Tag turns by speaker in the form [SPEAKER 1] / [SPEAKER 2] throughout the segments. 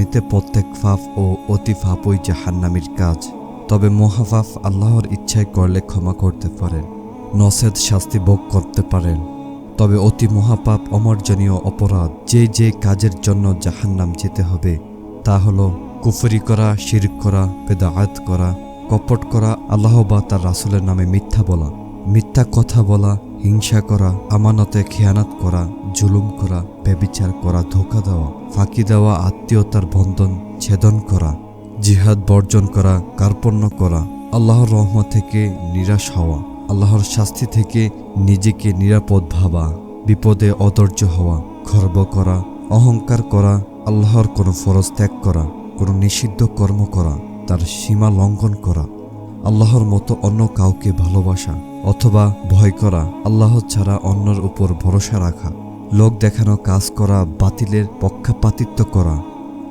[SPEAKER 1] এমনিতে প্রত্যেক ফাফ ও অতি ফাপই জাহান্নামীর কাজ। তবে মহাফাফ আল্লাহর ইচ্ছায় করলে ক্ষমা করতে পারেন, নসেদ শাস্তি ভোগ করতে পারেন। তবে অতি মহাপাপ, অমার্জনীয় অপরাধ, যে যে কাজের জন্য জাহান্নাম যেতে হবে, তা হলো কুফরি করা, শিরক করা, বেদায়াত করা, কপট করা, আল্লাহ বা তার রাসুলের নামে মিথ্যা বলা, মিথ্যা কথা বলা হিংসা করা, আমানতে খেয়ানাত করা, জুলুম করা, ব্যবিচার করা, ধোকা দেওয়া, ফাঁকি দেওয়া, আত্মীয়তার বন্ধন ছেদন করা, জিহাদ বর্জন করা, কার্পণ্য করা, আল্লাহর রহমত থেকে নিরাশ হওয়া, আল্লাহর শাস্তি থেকে নিজেকে নিরাপদ ভাবা, বিপদে অধৈর্য হওয়া, খর্ব করা, অহংকার করা, আল্লাহর কোনো ফরজ ত্যাগ করা, কোনো নিষিদ্ধ কর্ম করা, তার সীমা লঙ্ঘন করা আল্লাহর মতো অন্য কাউকে ভালোবাসা অথবা ভয় করা আল্লাহ ছাড়া অন্যর উপর ভরসা রাখা, লোক দেখানো কাজ করা, বাতিলের পক্ষাপাতিত্ব করা।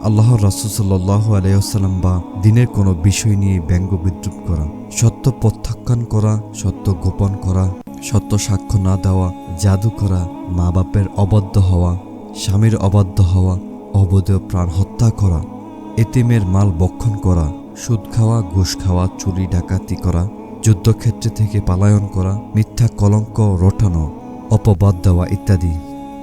[SPEAKER 1] আল্লাহর রাসুসাল্লাহ আলাইসাল্লাম বা দিনের কোনো বিষয় নিয়ে ব্যঙ্গ বিদ্রুপ করা, সত্য প্রত্যাখ্যান করা, সত্য গোপন করা, সত্য সাক্ষ্য না দেওয়া, জাদু করা মা বাপের অবাধ্য হওয়া, স্বামীর অবাধ্য হওয়া, অবৈধ প্রাণ হত্যা করা, এতিমের মাল বক্ষণ করা সুদ খাওয়া, ঘুষ খাওয়া, চুরি, ডাকাতি করা, যুদ্ধক্ষেত্রে থেকে পালায়ন করা, মিথ্যা কলঙ্ক রটানো, অপবাদ দেওয়া ইত্যাদি।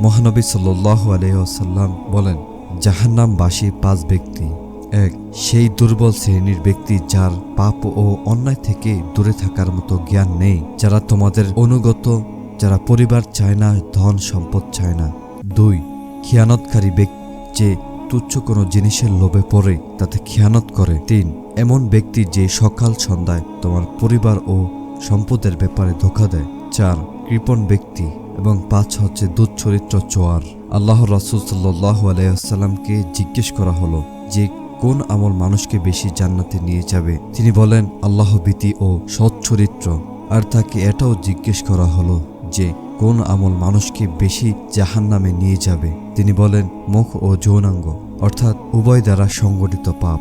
[SPEAKER 1] মহানবী সাল্লাহ আলহ্লাম বলেন, জাহান্নামবাসী পাঁচ ব্যক্তি। এক, সেই দুর্বল শ্রেণির ব্যক্তি যার পাপ ও অন্যায় থেকে দূরে থাকার মতো জ্ঞান নেই, যারা তোমাদের অনুগত, যারা পরিবার চায় না, ধন সম্পদ চায় না। দুই, খেয়ানতকারী ব্যক্তি যে তুচ্ছ কোনো জিনিসের লোভে পড়ে, তাতে খেয়ানত করে। তিন, এমন ব্যক্তি যে সকাল সন্ধ্যায় তোমার পরিবার ও সম্পদের ব্যাপারে ধোকা দেয়। চার, কৃপণ ব্যক্তি। এবং পাঁচ হচ্ছে দুধ চরিত্র চোয়ার। আল্লাহ রাসুল সাল্লাহ আলাইসাল্লামকে জিজ্ঞেস করা হলো যে, কোন আমল মানুষকে বেশি জান্নাতে নিয়ে যাবে? তিনি বলেন, আল্লাহ ভীতি ও সৎ চরিত্র। আর তাকে এটাও জিজ্ঞেস করা হলো যে, কোন আমল মানুষকে বেশি জাহান নামে নিয়ে যাবে? তিনি বলেন, মুখ ও যৌনাঙ্গ। অর্থাৎ উভয় দ্বারা সংগঠিত পাপ।